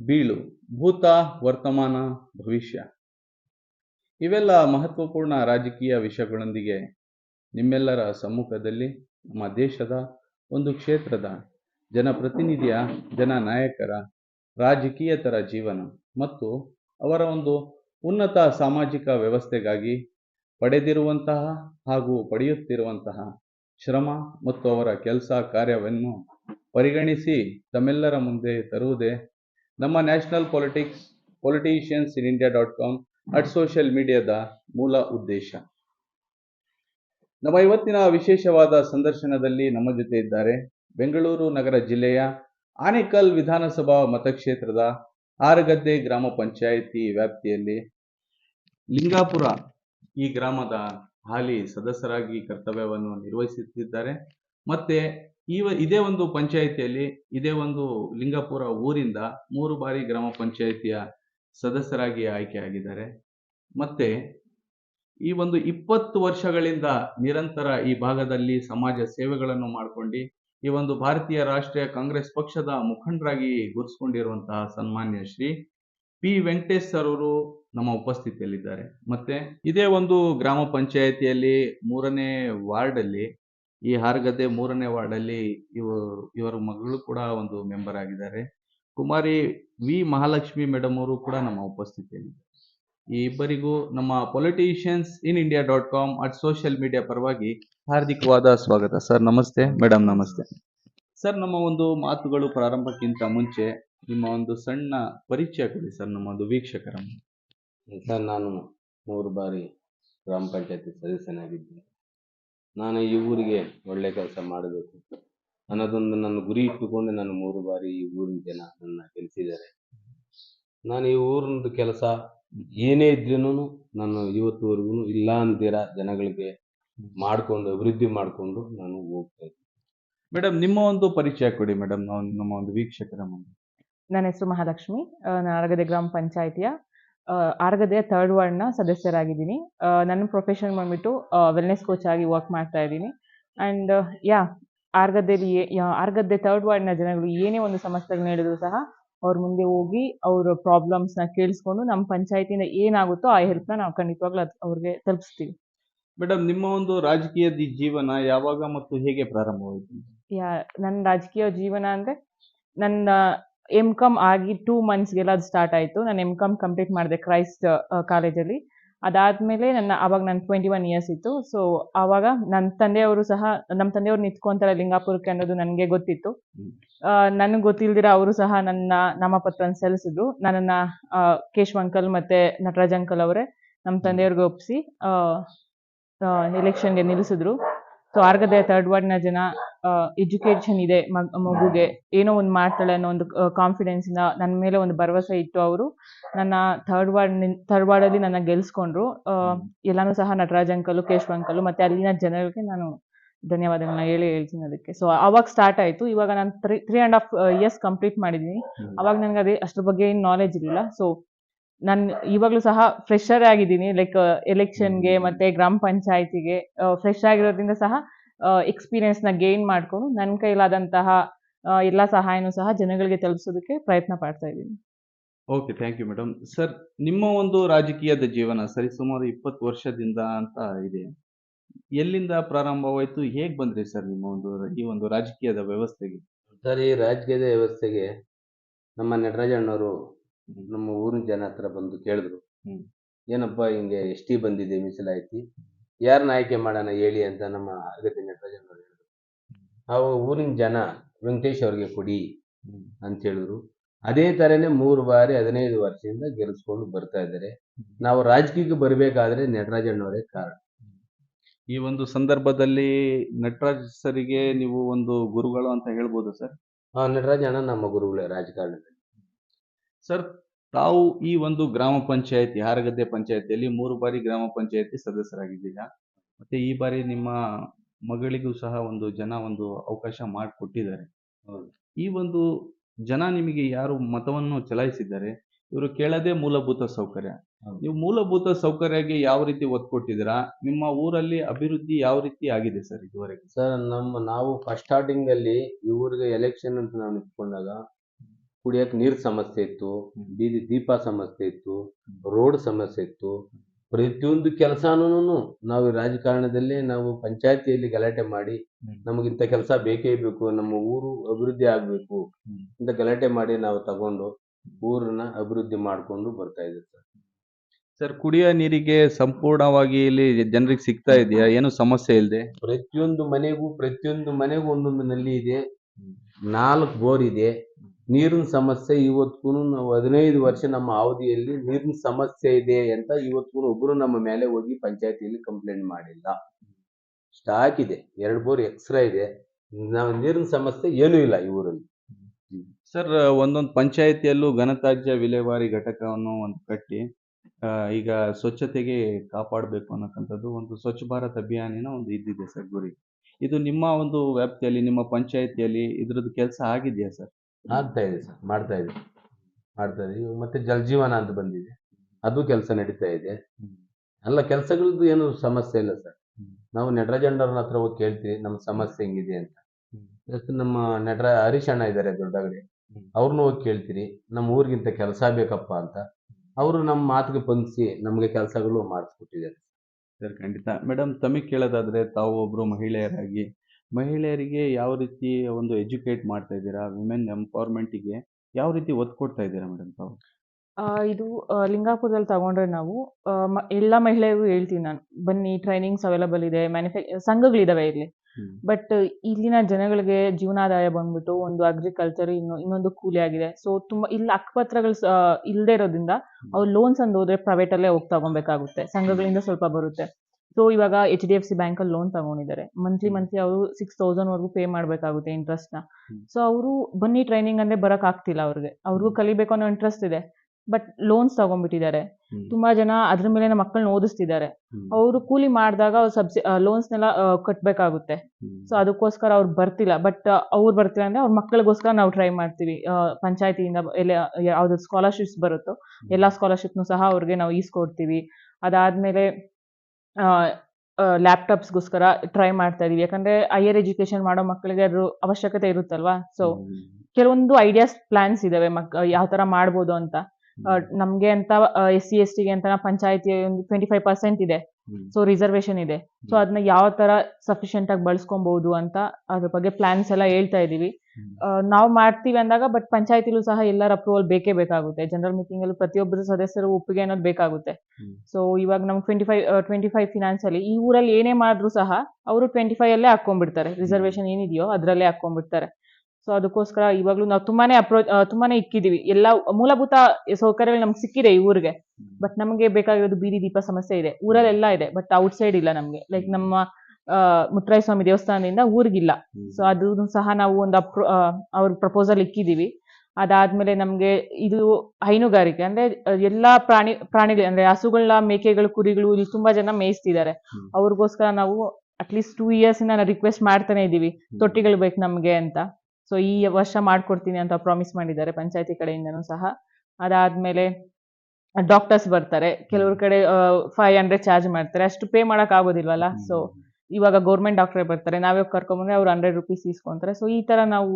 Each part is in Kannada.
ಬೀಳು, ಭೂತ ವರ್ತಮಾನ, ಭವಿಷ್ಯ. ಇವೆಲ್ಲ ಮಹತ್ವಪೂರ್ಣ ರಾಜಕೀಯ ವಿಷಯಗಳೊಂದಿಗೆ ನಿಮ್ಮೆಲ್ಲರ ಸಮ್ಮುಖದಲ್ಲಿ ನಮ್ಮ ದೇಶದ ಒಂದು ಕ್ಷೇತ್ರದ ಜನಪ್ರತಿನಿಧಿಯ, ಜನನಾಯಕರ ರಾಜಕೀಯತರ ಜೀವನ ಮತ್ತು ಅವರ ಒಂದು ಉನ್ನತ ಸಾಮಾಜಿಕ ವ್ಯವಸ್ಥೆಗಾಗಿ ಪಡೆದಿರುವಂತಹ ಹಾಗೂ ಪಡೆಯುತ್ತಿರುವಂತಹ ಶ್ರಮ ಮತ್ತು ಅವರ ಕೆಲಸ ಕಾರ್ಯವನ್ನು ಪರಿಗಣಿಸಿ ತಮ್ಮೆಲ್ಲರ ಮುಂದೆ ತರುವುದೇ ನಮ್ಮ national politics, politicians in India dot com at social ಮೀಡಿಯಾದ ಮೂಲ ಉದ್ದೇಶ. ನಮ್ಮ ಇವತ್ತಿನ ವಿಶೇಷವಾದ ಸಂದರ್ಶನದಲ್ಲಿ ನಮ್ಮ ಜೊತೆ ಇದ್ದಾರೆ ಬೆಂಗಳೂರು ನಗರ ಜಿಲ್ಲೆಯ ಆನೇಕಲ್ ವಿಧಾನಸಭಾ ಮತಕ್ಷೇತ್ರದ ಆರಗದ್ದೆ ಗ್ರಾಮ ಪಂಚಾಯಿತಿ ವ್ಯಾಪ್ತಿಯಲ್ಲಿ ಲಿಂಗಾಪುರ ಈ ಗ್ರಾಮದ ಹಾಲಿ ಸದಸ್ಯರಾಗಿ ಕರ್ತವ್ಯವನ್ನು ನಿರ್ವಹಿಸುತ್ತಿದ್ದಾರೆ. ಮತ್ತೆ ಈ ವ- ಇದೇ ಒಂದು ಪಂಚಾಯಿತಿಯಲ್ಲಿ, ಇದೇ ಒಂದು ಲಿಂಗಪುರ ಊರಿಂದ ಮೂರು ಬಾರಿ ಗ್ರಾಮ ಪಂಚಾಯಿತಿಯ ಸದಸ್ಯರಾಗಿ ಆಯ್ಕೆಯಾಗಿದ್ದಾರೆ ಮತ್ತೆ ಈ ಒಂದು ಇಪ್ಪತ್ತು ವರ್ಷಗಳಿಂದ ನಿರಂತರ ಈ ಭಾಗದಲ್ಲಿ ಸಮಾಜ ಸೇವೆಗಳನ್ನು ಮಾಡಿಕೊಂಡು, ಈ ಒಂದು ಭಾರತೀಯ ರಾಷ್ಟ್ರೀಯ ಕಾಂಗ್ರೆಸ್ ಪಕ್ಷದ ಮುಖಂಡರಾಗಿ ಗುರುಸ್ಕೊಂಡಿರುವಂತಹ ಸನ್ಮಾನ್ಯ ಶ್ರೀ ಪಿ ವೆಂಕಟೇಶ್ ಸರ್ ಅವರು ನಮ್ಮ ಉಪಸ್ಥಿತಿಯಲ್ಲಿದ್ದಾರೆ. ಮತ್ತೆ ಇದೇ ಒಂದು ಗ್ರಾಮ ಪಂಚಾಯಿತಿಯಲ್ಲಿ ಮೂರನೇ ವಾರ್ಡ್ ಅಲ್ಲಿ ಈ ಹಾರಗದ್ದೆ ಮೂರನೇ ವಾರ್ಡ್ ಅಲ್ಲಿ ಇವರು, ಇವರ ಮಗಳು ಕೂಡ ಒಂದು ಮೆಂಬರ್ ಆಗಿದ್ದಾರೆ. ಕುಮಾರಿ ವಿ ಮಹಾಲಕ್ಷ್ಮಿ ಮೇಡಮ್ ಅವರು ಕೂಡ ನಮ್ಮ ಉಪಸ್ಥಿತಿಯಲ್ಲಿ. ಈ ಇಬ್ಬರಿಗೂ ನಮ್ಮ politicians in India dot com at social media ಪರವಾಗಿ ಹಾರ್ದಿಕವಾದ ಸ್ವಾಗತ. ಸರ್, ನಮಸ್ತೆ. ಮೇಡಮ್ ನಮಸ್ತೆ. ಸರ್, ನಮ್ಮ ಒಂದು ಮಾತುಗಳು ಪ್ರಾರಂಭಕ್ಕಿಂತ ಮುಂಚೆ ನಿಮ್ಮ ಒಂದು ಸಣ್ಣ ಪರಿಚಯ ಕೊಡಿ ಸರ್, ನಮ್ಮ ಒಂದು ವೀಕ್ಷಕರ ಸರ್, ನಾನು ಮೂರು ಬಾರಿ ಗ್ರಾಮ ಪಂಚಾಯತಿ ಸದಸ್ಯನಾಗಿದ್ದೀನಿ. ನಾನು ಈ ಊರಿಗೆ ಒಳ್ಳೆ ಕೆಲಸ ಮಾಡಬೇಕು. ಅನ್ನೋದೊಂದು ನನ್ನ ಗುರಿ ಇಟ್ಟುಕೊಂಡು ನಾನು ಮೂರು ಬಾರಿ ಈ ಊರಿನ ಜನ ನನ್ನ ಕೆಲಸಿದ್ದಾರೆ. ನಾನು ಈ ಊರಿನದು ಕೆಲಸ ಏನೇ ಇದ್ರೂ ನಾನು ಇವತ್ತುವರೆಗೂ ಇಲ್ಲ ಅಂದಿರ ಜನಗಳಿಗೆ ಮಾಡಿಕೊಂಡು ಅಭಿವೃದ್ಧಿ ಮಾಡಿಕೊಂಡು ನಾನು ಹೋಗ್ತಾ ಇದ್ದೀನಿ. ಮೇಡಮ್ ನಿಮ್ಮ ಒಂದು ಪರಿಚಯ ಕೊಡಿ ಮೇಡಮ್ ನಾವು ನಮ್ಮ ಒಂದು ವೀಕ್ಷಕರ ಮುಂದೆ. ನನ್ನ ಹೆಸರು ಮಹಾಲಕ್ಷ್ಮಿ ನಾನು ಅರಗದೆ ಗ್ರಾಮ ಪಂಚಾಯಿತಿಯ ಆರಗದೆಯ ಥರ್ಡ್ ವಾರ್ಡ್ನ ಸದಸ್ಯರಾಗಿದ್ದೀನಿ. ನನ್ನ ಪ್ರೊಫೆಷನ್ ಬಂದ್ಬಿಟ್ಟು ವೆಲ್ನೆಸ್ ಕೋಚ್ ಆಗಿ ವರ್ಕ್ ಮಾಡ್ತಾ ಇದ್ದೀನಿ. ಅಂಡ್ ಯಾ ಆರ್ಗದ್ದೆಲಿ ಆರ್ಗದ್ದೆ ಥರ್ಡ್ ವಾರ್ಡ್ನ ಜನಗಳು ಏನೇ ಒಂದು ಸಮಸ್ಯೆಗಳನ್ನ ಹೇಳಿದ್ರು ಸಹ ಅವ್ರ ಮುಂದೆ ಹೋಗಿ ಅವ್ರ ಪ್ರಾಬ್ಲಮ್ಸ್ನ ಕೇಳಿಸ್ಕೊಂಡು ನಮ್ಮ ಪಂಚಾಯತಿಯಿಂದ ಏನಾಗುತ್ತೋ ಆ ಹೆಲ್ಪ್ನ ನಾವು ಖಂಡಿತವಾಗ್ಲೂ ಅವ್ರಿಗೆ ತಲುಪಿಸ್ತೀವಿ. ಮೇಡಮ್ ನಿಮ್ಮ ಒಂದು ರಾಜಕೀಯದ ಜೀವನ ಯಾವಾಗ ಮತ್ತು ಹೇಗೆ ಪ್ರಾರಂಭವಾಯಿತು? ಯಾ ನನ್ನ ರಾಜಕೀಯ ಜೀವನ ಅಂದರೆ ನನ್ನ ಎಂ ಕಾಮ್ ಆಗಿ ಟೂ ಮಂತ್ಸ್ಗೆಲ್ಲ ಅದು ಸ್ಟಾರ್ಟ್ ಆಯಿತು. ನಾನು ಎಂ ಕಾಮ್ ಕಂಪ್ಲೀಟ್ ಮಾಡಿದೆ ಕ್ರೈಸ್ಟ್ ಕಾಲೇಜಲ್ಲಿ ಅದಾದಮೇಲೆ ನನ್ನ ಆವಾಗ ನನ್ನ ಟ್ವೆಂಟಿ ಒನ್ ಇಯರ್ಸ್ ಇತ್ತು. ಸೊ ಆವಾಗ ನನ್ನ ತಂದೆಯವರು ಸಹ ನಮ್ಮ ತಂದೆಯವರು ನಿಂತ್ಕೊಂತಾರೆ ಲಿಂಗಾಪುರಕ್ಕೆ ಅನ್ನೋದು ನನಗೆ ಗೊತ್ತಿತ್ತು. ನನಗೆ ಗೊತ್ತಿಲ್ದಿರ ಅವರು ಸಹ ನನ್ನ ನಾಮಪತ್ರನ ಸಲ್ಲಿಸಿದ್ರು. ನನ್ನನ್ನು ಕೇಶವ್ ಅಂಕಲ್ ಮತ್ತು ನಟರಾಜ್ ಅಂಕಲ್ ಅವರೇ ನಮ್ಮ ತಂದೆಯವ್ರಿಗೆ ಒಪ್ಪಿಸಿ ಎಲೆಕ್ಷನ್ಗೆ ನಿಲ್ಲಿಸಿದ್ರು ಸೊ ಆರ್ಗದೆ ಥರ್ಡ್ ವರ್ಡ್ನ ಜನ ಎಜುಕೇಶನ್ ಇದೆ ಮಗ್- ಮಗುಗೆ. ಏನೋ ಒಂದು ಮಾಡ್ತಾಳೆ ಅನ್ನೋ ಒಂದು ಕಾನ್ಫಿಡೆನ್ಸ್ ಇಂದ ನನ್ನ ಮೇಲೆ ಒಂದು ಭರವಸೆ ಇಟ್ಟು ಅವರು ನನ್ನ ಥರ್ಡ್ ವಾರ್ಡ್ ಥರ್ಡ್ ವಾರ್ಡಲ್ಲಿ ನನ್ನ ಗೆಲ್ಸ್ಕೊಂಡ್ರು. ಎಲ್ಲಾನು ಸಹ ನಟರಾಜ್ ಅಂಕಲು ಕೇಶವ್ ಅಂಕಲು ಮತ್ತೆ ಅಲ್ಲಿನ ಜನರಿಗೆ ನಾನು ಧನ್ಯವಾದಗಳನ್ನ ಹೇಳಿ ಹೇಳ್ತೀನಿ ಅದಕ್ಕೆ. ಸೊ ಅವಾಗ ಸ್ಟಾರ್ಟ್ ಆಯಿತು. ಇವಾಗ ನಾನು three three and half years complete ಮಾಡಿದ್ದೀನಿ ಅವಾಗ ನನಗೆ ಅದೇ ಅಷ್ಟ್ರ ಬಗ್ಗೆ ಏನು ನಾಲೆಜ್ ಇರಲಿಲ್ಲ. ಸೊ ನಾನು ಇವಾಗಲೂ ಸಹ ಫ್ರೆಶರ್ ಆಗಿದ್ದೀನಿ ಲೈಕ್ ಎಲೆಕ್ಷನ್ಗೆ ಮತ್ತೆ ಗ್ರಾಮ ಪಂಚಾಯತಿಗೆ ಫ್ರೆಶ್ ಆಗಿರೋದ್ರಿಂದ ಸಹ ಎಕ್ಸ್ಪೀರಿಯನ್ಸ್ನ ಗೇನ್ ಮಾಡಿಕೊಂಡು ನನ್ನ ಕೈಲಾದಂತಹ ಎಲ್ಲಾ ಎಲ್ಲ ಸಹಾಯನೂ ಸಹ ಜನಗಳಿಗೆ ತಲುಪಿಸೋದಕ್ಕೆ ಪ್ರಯತ್ನ ಪಡ್ತಾ ಇದ್ದೀನಿ. Okay thank you madam sir ನಿಮ್ಮ ಒಂದು ರಾಜಕೀಯದ ಜೀವನ ಸರಿ ಸುಮಾರು ಇಪ್ಪತ್ತು ವರ್ಷದಿಂದ ಅಂತ ಇದೆ. ಎಲ್ಲಿಂದ ಪ್ರಾರಂಭವಾಯಿತು? ಹೇಗೆ ಬಂದ್ರಿ ಸರ್ ನಿಮ್ಮ ಒಂದು ಈ ಒಂದು ರಾಜಕೀಯದ ವ್ಯವಸ್ಥೆಗೆ? ಸರ್ ಈ ರಾಜಕೀಯದ ವ್ಯವಸ್ಥೆಗೆ ನಮ್ಮ ನಟರಾಜಣ್ಣವರು ನಮ್ಮ ಊರಿನ ಜನ ಹತ್ರ ಬಂದು ಕೇಳಿದ್ರು. ಹ್ಮ್. ಏನಪ್ಪ ಹಿಂಗೆ ಎಸ್ ಟಿ ಬಂದಿದೆ ಮೀಸಲಾಯ್ತಿ ಯಾರನ್ನ ಆಯ್ಕೆ ಮಾಡೋಣ ಹೇಳಿ ಅಂತ ನಮ್ಮ ಅಗತ್ಯ ಹೇಳಿದ್ರು. ಅವಾಗ ಊರಿನ ಜನ ವೆಂಕಟೇಶ್ ಅವ್ರಿಗೆ ಕೊಡಿ ಅಂತ ಹೇಳಿದ್ರು. ಅದೇ ತರನೇ ಮೂರು ಬಾರಿ ಹದಿನೈದು ವರ್ಷದಿಂದ ಗೆಲ್ಲಿಸ್ಕೊಂಡು ಬರ್ತಾ ಇದ್ದಾರೆ. ನಾವು ರಾಜಕೀಯಕ್ಕೆ ಬರಬೇಕಾದ್ರೆ ನಟರಾಜಣ್ಣವರೇ ಕಾರಣ. ಈ ಒಂದು ಸಂದರ್ಭದಲ್ಲಿ ನಟರಾಜ್ ಸರಿಗೆ ನೀವು ಒಂದು ಗುರುಗಳು ಅಂತ ಹೇಳ್ಬೋದು ಸರ್? ಆ ನಟರಾಜಣ್ಣ ನಮ್ಮ ಗುರುಗಳೇ ರಾಜಕಾರಣದಲ್ಲಿ. ಸರ್ ತಾವು ಈ ಒಂದು ಗ್ರಾಮ ಪಂಚಾಯತ್ ಹಾರಗದ್ದೆ ಪಂಚಾಯತಿಯಲ್ಲಿ ಮೂರು ಬಾರಿ ಗ್ರಾಮ ಪಂಚಾಯತಿ ಸದಸ್ಯರಾಗಿದ್ದೀರಾ? ಮತ್ತೆ ಈ ಬಾರಿ ನಿಮ್ಮ ಮಗಳಿಗೂ ಸಹ ಒಂದು ಜನ ಒಂದು ಅವಕಾಶ ಮಾಡಿಕೊಟ್ಟಿದ್ದಾರೆ. ಈ ಒಂದು ಜನ ನಿಮಗೆ ಯಾರು ಮತವನ್ನು ಚಲಾಯಿಸಿದ್ದಾರೆ? ಇವರು ಕೇಳದೆ ಮೂಲಭೂತ ಸೌಕರ್ಯ. ನೀವು ಮೂಲಭೂತ ಸೌಕರ್ಯಕ್ಕೆ ಯಾವ ರೀತಿ ಒತ್ತು ಕೊಟ್ಟಿದ್ದೀರಾ? ನಿಮ್ಮ ಊರಲ್ಲಿ ಅಭಿವೃದ್ಧಿ ಯಾವ ರೀತಿ ಆಗಿದೆ ಸರ್ ಇದುವರೆಗೆ? ಸರ್ ನಮ್ಮ ನಾವು ಫಸ್ಟ್ ಸ್ಟಾರ್ಟಿಂಗ್ ಅಲ್ಲಿ ಈ ಊರಿಗೆ ಎಲೆಕ್ಷನ್ ಅಂತ ನಾವು ನಿಂತ್ಕೊಂಡಾಗ ಕುಡಿಯಕ್ಕೆ ನೀರ್ ಸಮಸ್ಯೆ ಇತ್ತು ಬೀದಿ ದೀಪ ಸಮಸ್ಯೆ ಇತ್ತು ರೋಡ್ ಸಮಸ್ಯೆ ಇತ್ತು. ಪ್ರತಿಯೊಂದು ಕೆಲಸನೂ ನಾವು ರಾಜಕಾರಣದಲ್ಲಿ ನಾವು ಪಂಚಾಯತಿಯಲ್ಲಿ ಗಲಾಟೆ ಮಾಡಿ ನಮಗಿಂತ ಕೆಲಸ ಬೇಕೇ ಬೇಕು ನಮ್ಮ ಊರು ಅಭಿವೃದ್ಧಿ ಆಗ್ಬೇಕು. ಅಂತ ಗಲಾಟೆ ಮಾಡಿ ನಾವು ತಗೊಂಡು ಊರನ್ನ ಅಭಿವೃದ್ಧಿ ಮಾಡ್ಕೊಂಡು ಬರ್ತಾ ಇದ್ದೀವಿ ಸರ್. ಸರ್ ಕುಡಿಯೋ ನೀರಿಗೆ ಸಂಪೂರ್ಣವಾಗಿ ಇಲ್ಲಿ ಜನರಿಗೆ ಸಿಗ್ತಾ ಇದೆಯಾ? ಏನು ಸಮಸ್ಯೆ ಇಲ್ಲದೆ ಪ್ರತಿಯೊಂದು ಮನೆಗೂ ಪ್ರತಿಯೊಂದು ಮನೆಗೂ ಒಂದೊಂದು ನಲ್ಲಿ ಇದೆ. ನಾಲ್ಕು ಬೋರ್ ಇದೆ. ನೀರಿನ ಸಮಸ್ಯೆ ಇವತ್ತಿಗೂ ನಾವು ಹದಿನೈದು ವರ್ಷ ನಮ್ಮ ಅವಧಿಯಲ್ಲಿ ನೀರಿನ ಸಮಸ್ಯೆ ಇದೆ ಅಂತ ಇವತ್ತಿಗೂ ಒಬ್ಬರು ನಮ್ಮ ಮೇಲೆ ಹೋಗಿ ಪಂಚಾಯತಿಯಲ್ಲಿ ಕಂಪ್ಲೇಂಟ್ ಮಾಡಿಲ್ಲ. ಸ್ಟಾಕ್ ಇದೆ, ಎರಡು ಬೋರ್ ಎಕ್ಸ್ಟ್ರಾ ಇದೆ. ನಾವು ನೀರಿನ ಸಮಸ್ಯೆ ಏನೂ ಇಲ್ಲ ಈ ಊರಲ್ಲಿ. ಸರ್ ಒಂದೊಂದು ಪಂಚಾಯತಿಯಲ್ಲೂ ಘನತ್ಯಾಜ್ಯ ವಿಲೇವಾರಿ ಘಟಕವನ್ನು ಒಂದು ಕಟ್ಟಿ ಈಗ ಸ್ವಚ್ಛತೆಗೆ ಕಾಪಾಡಬೇಕು ಅನ್ನೋಕ್ಕಂಥದ್ದು ಒಂದು ಸ್ವಚ್ಛ ಭಾರತ್ ಅಭಿಯಾನಿನ ಒಂದು ಇದ್ದಿದೆ ಸರ್ ಗುರಿ. ಇದು ನಿಮ್ಮ ಒಂದು ವ್ಯಾಪ್ತಿಯಲ್ಲಿ, ನಿಮ್ಮ ಪಂಚಾಯತಿಯಲ್ಲಿ ಇದ್ರದ್ದು ಕೆಲಸ ಆಗಿದೆಯಾ ಸರ್? ಆಗ್ತಾ ಇದೆ ಸರ್, ಮಾಡ್ತಾ ಇದೆ ಮಾಡ್ತಾ ಇದೆ. ಇವಾಗ ಮತ್ತೆ ಜಲಜೀವನ ಅಂತ ಬಂದಿದೆ. ಅದು ಕೆಲಸ ನಡೀತಾ ಇದೆ. ಅಲ್ಲ ಕೆಲಸಗಳದ್ದು ಏನು ಸಮಸ್ಯೆ ಇಲ್ಲ ಸರ್. ನಾವು ನಟರಾಜಂಡವ್ರನ್ನ ಹತ್ರ ಹೋಗಿ ಕೇಳ್ತೀವಿ, ನಮ್ಮ ಸಮಸ್ಯೆ ಹೆಂಗಿದೆ ಅಂತ. ಜಸ್ಟ್ ನಮ್ಮ ನೆಡ್ರ ಹರೀಶ್ ಅಣ್ಣ ಇದ್ದಾರೆ ದೊಡ್ಡಗಡೆ ಅವ್ರನ್ನ ಹೋಗಿ ಕೇಳ್ತೀರಿ, ನಮ್ಮ ಊರಿಗಿಂತ ಕೆಲಸ ಬೇಕಪ್ಪ ಅಂತ. ಅವರು ನಮ್ಮ ಮಾತಿಗೆ ಬಂದಿಸಿ ನಮಗೆ ಕೆಲಸಗಳು ಮಾಡಿಸ್ಕೊಟ್ಟಿದ್ದಾರೆ. ಸರ್, ಖಂಡಿತ. ಮೇಡಮ್ ತಮಗೆ ಕೇಳೋದಾದ್ರೆ ತಾವು ಒಬ್ಬರು ಮಹಿಳೆಯರಾಗಿ ಮಹಿಳೆಯರಿಗೆ ಯಾವ ರೀತಿ ಒಂದು ಎಜುಕೇಟ್ ಮಾಡ್ತಾ ಇದ್ದೀರಾ? ವಿಮೆನ್ ಎಂಪವರ್ಮೆಂಟಿಗೆ ಯಾವ ರೀತಿ ಒತ್ತು ಕೊಡ್ತಾ ಇದ್ದೀರಾ ಮೇಡಮ್ ತಾವು? ಆ, ಇದು ಆ, ಲಿಂಗಾಪುರದಲ್ಲಿ ತಗೊಂಡ್ರೆ ನಾವು ಆ, ಮ- ಎಲ್ಲ ಮಹಿಳೆಯರು ಹೇಳ್ತೀನಿ ನಾನು. ಬನ್ನಿ ಟ್ರೈನಿಂಗ್ಸ್ ಅವೈಲಬಲ್ ಇದೆ ಮ್ಯಾನುಫ್ಯಾಕ್ ಸಂಘಗಳಿದಾವೆ ಇಲ್ಲಿ. ಹ್ಮ್. ಬಟ್ ಇಲ್ಲಿನ ಜನಗಳಿಗೆ ಜೀವನಾದಾಯ ಬಂದ್ಬಿಟ್ಟು ಒಂದು ಅಗ್ರಿಕಲ್ಚರ್ ಇನ್ನು ಇನ್ನೊಂದು ಕೂಲಿ ಆಗಿದೆ. ಸೊ ತುಂಬಾ ಇಲ್ಲಿ ಅಕ್ಕಪತ್ರಗಳು ಇಲ್ಲದೆ ಇರೋದ್ರಿಂದ ಅವ್ರು ಲೋನ್ಸ್ ಅಂದ್ ಹೋದ್ರೆ ಪ್ರೈವೇಟ್ ಅಲ್ಲೇ ಹೋಗಿ ತಗೊಬೇಕಾಗುತ್ತೆ. ಸಂಘಗಳಿಂದ ಸ್ವಲ್ಪ ಬರುತ್ತೆ. ಸೊ ಇವಾಗ H D F C bank ಅಲ್ಲಿ ಲೋನ್ ತಗೊಂಡಿದ್ದಾರೆ. ಮಂತ್ಲಿ ಮಂತ್ಲಿ ಅವರು ಸಿಕ್ಸ್ ತೌಸಂಡ್ ವರ್ಗೂ ಪೇ ಮಾಡಬೇಕಾಗುತ್ತೆ ಇಂಟ್ರೆಸ್ಟ್ನ. ಹ್ಮ್. ಸೊ ಅವರು ಬನ್ನಿ ಟ್ರೈನಿಂಗ್ ಅಂದ್ರೆ ಬರಕ್ ಆಗ್ತಿಲ್ಲ ಅವ್ರಿಗೆ. ಅವ್ರಿಗೂ ಕಲಿಬೇಕು ಅನ್ನೋ ಇಂಟ್ರೆಸ್ಟ್ ಇದೆ. ಬಟ್ ಲೋನ್ಸ್ ತಗೊಂಡ್ಬಿಟ್ಟಿದ್ದಾರೆ. ತುಂಬಾ ಜನ ಅದ್ರ ಮೇಲೆ ನಮ್ಮ ಮಕ್ಕಳನ್ನ ಓದಿಸ್ತಿದ್ದಾರೆ ಅವರು ಕೂಲಿ ಮಾಡಿದಾಗ ಅವ್ರು ಸಬ್ಸಿ ಲೋನ್ಸ್ನೆಲ್ಲ ಕಟ್ಟಬೇಕಾಗುತ್ತೆ ಹ್ಮ್. ಸೊ ಅದಕ್ಕೋಸ್ಕರ ಅವ್ರು ಬರ್ತಿಲ್ಲ. ಬಟ್ ಅವ್ರು ಬರ್ತಿಲ್ಲ ಅಂದ್ರೆ ಅವ್ರ ಮಕ್ಕಳಿಗೋಸ್ಕರ ನಾವು ಟ್ರೈ ಮಾಡ್ತೀವಿ. ಪಂಚಾಯತಿಯಿಂದ ಎಲ್ಲ ಯಾವ್ದು ಸ್ಕಾಲರ್ಶಿಪ್ಸ್ ಬರುತ್ತೋ ಎಲ್ಲಾ ಸ್ಕಾಲರ್ಶಿಪ್ನು ಸಹ ಅವ್ರಿಗೆ ನಾವು ಈಸ್ಕೊಡ್ತೀವಿ. ಅದಾದ್ಮೇಲೆ ಲ್ಯಾಪ್ಟಾಪ್ಸ್ಗೋಸ್ಕರ ಟ್ರೈ ಮಾಡ್ತಾ ಇದೀವಿ. ಯಾಕಂದ್ರೆ ಹೈಯರ್ ಎಜುಕೇಶನ್ ಮಾಡೋ ಮಕ್ಕಳಿಗೆ ಅದ್ರ ಅವಶ್ಯಕತೆ ಇರುತ್ತಲ್ವಾ? ಸೊ ಕೆಲವೊಂದು ಐಡಿಯಾಸ್ ಪ್ಲಾನ್ಸ್ ಇದಾವೆ ಮಕ್ ಯಾವ ತರ ಮಾಡ್ಬೋದು ಅಂತ. ನಮ್ಗೆ ಅಂತ ಎಸ್ ಸಿ ಎಸ್ ಟಿಗೆ ಅಂತ ಪಂಚಾಯತಿ ಒಂದು ಟ್ವೆಂಟಿ ಫೈವ್ ಪರ್ಸೆಂಟ್ ಇದೆ. ಸೊ ರಿಸರ್ವೇಶನ್ ಇದೆ. ಸೊ ಅದನ್ನ ಯಾವ ತರ ಸಫಿಶಿಯಂಟ್ ಆಗಿ ಬಳಸ್ಕೊಬಹುದು ಅಂತ ಅದ್ರ ಬಗ್ಗೆ ಪ್ಲಾನ್ಸ್ ಎಲ್ಲ ಹೇಳ್ತಾ ಇದೀವಿ. ನಾವು ಮಾಡ್ತೀವಿ ಅಂದಾಗ ಬಟ್ ಪಂಚಾಯತಿಲೂ ಸಹ ಎಲ್ಲರ ಅಪ್ರೂವಲ್ ಬೇಕೇ ಬೇಕಾಗುತ್ತೆ. ಜನರಲ್ ಮೀಟಿಂಗ್ ಅಲ್ಲಿ ಪ್ರತಿಯೊಬ್ಬರ ಸದಸ್ಯರು ಒಪ್ಪಿಗೆ ಅನ್ನೋದು ಬೇಕಾಗುತ್ತೆ. ಸೊ ಇವಾಗ ನಮ್ಗೆ twenty five twenty five finance ಅಲ್ಲಿ ಈ ಊರಲ್ಲಿ ಏನೇ ಮಾಡಿದ್ರು ಸಹ ಅವರು ಟ್ವೆಂಟಿ ಫೈವ್ ಅಲ್ಲೇ ಹಾಕೊಂಡ್ಬಿಡ್ತಾರೆ ರಿಸರ್ವೇಶನ್ ಏನಿದೆಯೋ ಅದರಲ್ಲೇ ಹಾಕೊಂಡ್ಬಿಡ್ತಾರೆ ಸೊ ಅದಕ್ಕೋಸ್ಕರ ಇವಾಗಲೂ ನಾವು ತುಂಬಾನೇ ಅಪ್ರೋಚ್ ತುಂಬಾನೇ ಇಕ್ಕಿದೀವಿ. ಎಲ್ಲ ಮೂಲಭೂತ ಸೌಕರ್ಯಗಳು ನಮ್ಗೆ ಸಿಕ್ಕಿದೆ ಈ ಊರಿಗೆ. ಬಟ್ ನಮಗೆ ಬೇಕಾಗಿರೋದು ಬೀದಿ ದೀಪ ಸಮಸ್ಯೆ ಇದೆ. ಊರಲ್ಲೆಲ್ಲ ಇದೆ ಬಟ್ ಔಟ್ ಸೈಡ್ ಇಲ್ಲ ನಮ್ಗೆ. ಲೈಕ್ ನಮ್ಮ ಮುತ್ತಾಯ ಮುತ್ತರಾಯ ಸ್ವಾಮಿ ದೇವಸ್ಥಾನದಿಂದ ಊರಿಗಿಲ್ಲ. ಸೊ ಅದು ಸಹ ನಾವು ಒಂದು ಅಪ್ರೋ ಅವ್ರ ಪ್ರಪೋಸಲ್ ಇಕ್ಕಿದೀವಿ. ಅದಾದ್ಮೇಲೆ ನಮ್ಗೆ ಇದು ಹೈನುಗಾರಿಕೆ. ಅಂದ್ರೆ ಎಲ್ಲಾ ಪ್ರಾಣಿ ಪ್ರಾಣಿಗಳು ಅಂದ್ರೆ ಹಸುಗಳನ್ನ ಮೇಕೆಗಳು ಕುರಿಗಳು ಇಲ್ಲಿ ತುಂಬಾ ಜನ ಮೇಯಿಸ್ತಿದ್ದಾರೆ. ಅವ್ರಿಗೋಸ್ಕರ ನಾವು ಅಟ್ಲೀಸ್ಟ್ ಟೂ ಇಯರ್ಸ್ ಇಂದ ರಿಕ್ವೆಸ್ಟ್ ಮಾಡ್ತಾನೆ ಇದೀವಿ. ತೊಟ್ಟಿಗಳು ಬೇಕು ನಮ್ಗೆ ಅಂತ. ಸೊ ಈ ವರ್ಷ ಮಾಡ್ಕೊಡ್ತೀನಿ ಅಂತ ಪ್ರಾಮಿಸ್ ಮಾಡಿದ್ದಾರೆ ಪಂಚಾಯತಿ ಕಡೆಯಿಂದನೂ ಸಹ. ಅದಾದ್ಮೇಲೆ ಡಾಕ್ಟರ್ಸ್ ಬರ್ತಾರೆ. ಕೆಲವ್ರ ಕಡೆ ಫೈವ್ ಹಂಡ್ರೆಡ್ ಚಾರ್ಜ್ ಮಾಡ್ತಾರೆ. ಅಷ್ಟು ಪೇ ಮಾಡಕ್ ಆಗೋದಿಲ್ವಲ್ಲ? ಸೊ ಇವಾಗ ಗೌರ್ಮೆಂಟ್ ಡಾಕ್ಟರ್ ಬರ್ತಾರೆ. ನಾವೇ ಕರ್ಕೊಂಬಂದ್ರೆ ಅವ್ರು ಹಂಡ್ರೆಡ್ ರುಪೀಸ್ ಇಸ್ಕೊಂತಾರೆ. ಸೊ ಈ ತರ ನಾವು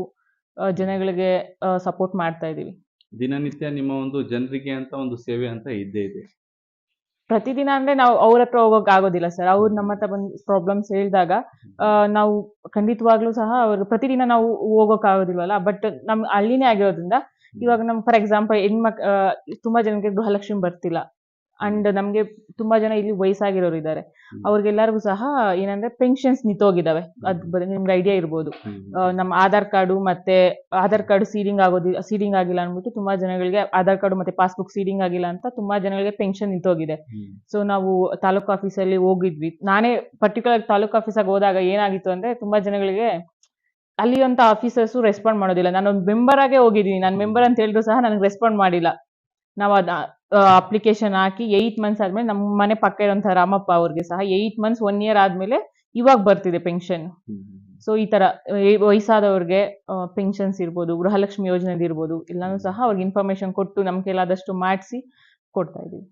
ಜನಗಳಿಗೆ ಸಪೋರ್ಟ್ ಮಾಡ್ತಾ ಇದೀವಿ. ದಿನನಿತ್ಯ ನಿಮ್ಮ ಒಂದು ಜನರಿಗೆ ಅಂತ ಒಂದು ಸೇವೆ ಅಂತ ಇದ್ದೇ ಇದೆ. ಪ್ರತಿದಿನ ಅಂದ್ರೆ ನಾವು ಅವ್ರ ಹತ್ರ ಹೋಗೋಕ್ ಆಗೋದಿಲ್ಲ ಸರ್ ಅವ್ರು ನಮ್ಮ ಹತ್ರ ಬಂದು ಪ್ರಾಬ್ಲಮ್ಸ್ ಹೇಳಿದಾಗ ನಾವು ಖಂಡಿತವಾಗ್ಲೂ ಸಹ ಅವ್ರು ಪ್ರತಿದಿನ ನಾವು ಹೋಗೋಕ್ ಆಗೋದಿಲ್ವಲ್ಲ? ಬಟ್ ನಮ್ ಹಳ್ಳಿನೇ ಆಗಿರೋದ್ರಿಂದ ಇವಾಗ ನಮ್ ಫಾರ್ ಎಕ್ಸಾಂಪಲ್ ಹೆಣ್ಮಕ್ ತುಂಬಾ ಜನಕ್ಕೆ ಗೃಹಲಕ್ಷ್ಮಿ ಬರ್ತಿಲ್ಲ. ಅಂಡ್ ನಮ್ಗೆ ತುಂಬಾ ಜನ ಇಲ್ಲಿ ವಯಸ್ಸಾಗಿರೋರು ಇದ್ದಾರೆ. ಅವ್ರಿಗೆಲ್ಲರಿಗೂ ಸಹ ಏನಂದ್ರೆ ಪೆನ್ಷನ್ಸ್ ನಿಂತೋಗಿದಾವೆ. ಅದ್ ನಿಮ್ಗೆ ಐಡಿಯಾ ಇರ್ಬೋದು. ನಮ್ಮ ಆಧಾರ್ ಕಾರ್ಡು ಮತ್ತೆ ಆಧಾರ್ ಕಾರ್ಡ್ ಸೀಡಿಂಗ್ ಆಗೋದಿಲ್ಲ ಸೀಡಿಂಗ್ ಆಗಿಲ್ಲ ಅಂದ್ಬಿಟ್ಟು ತುಂಬಾ ಜನಗಳಿಗೆ ಆಧಾರ್ ಕಾರ್ಡ್ ಮತ್ತೆ ಪಾಸ್ಬುಕ್ ಸೀಡಿಂಗ್ ಆಗಿಲ್ಲ ಅಂತ ತುಂಬಾ ಜನಗಳಿಗೆ ಪೆನ್ಷನ್ ನಿಂತೋಗಿದೆ. ಸೊ ನಾವು ತಾಲೂಕು ಆಫೀಸಲ್ಲಿ ಹೋಗಿದ್ವಿ. ನಾನೇ ಪರ್ಟಿಕ್ಯುಲರ್ ತಾಲೂಕು ಆಫೀಸಿಗೆ ಹೋದಾಗ ಏನಾಗಿತ್ತು ಅಂದ್ರೆ ತುಂಬಾ ಜನಗಳಿಗೆ ಅಲ್ಲಿ ಅಂತ ಆಫೀಸರ್ಸು ರೆಸ್ಪಾಂಡ್ ಮಾಡೋದಿಲ್ಲ. ನಾನು ಮೆಂಬರ್ ಆಗೇ ಹೋಗಿದ್ದೀನಿ. ನಾನು ಮೆಂಬರ್ ಅಂತ ಹೇಳಿದ್ರು ಸಹ ನನಗೆ ರೆಸ್ಪಾಂಡ್ ಮಾಡಿಲ್ಲ. ನಾವು ಅದ ಅಪ್ಲಿಕೇಶನ್ ಹಾಕಿ ಏಯ್ಟ್ ಮಂತ್ಸ್ ಆದ್ಮೇಲೆ ನಮ್ಮ ಮನೆ ಪಕ್ಕ ಇರೋಂಥ ರಾಮಪ್ಪ ಅವ್ರಿಗೆ ಸಹ ಏಯ್ಟ್ ಮಂತ್ಸ್ ಒನ್ ಇಯರ್ ಆದ್ಮೇಲೆ ಇವಾಗ ಬರ್ತಿದೆ ಪೆನ್ಷನ್ ಸೊ ಈ ತರ ವಯಸ್ಸಾದವ್ರಿಗೆ ಪೆನ್ಷನ್ಸ್ ಇರ್ಬೋದು ಗೃಹಲಕ್ಷ್ಮಿ ಯೋಜನೆ ಇರ್ಬೋದು ಎಲ್ಲಾನು ಸಹ ಅವ್ರಿಗೆ ಇನ್ಫಾರ್ಮೇಶನ್ ಕೊಟ್ಟು ನಮ್ ಕೈಲಾದಷ್ಟು ಮಾಡಿಸಿ ಕೊಡ್ತಾ ಇದೀವಿ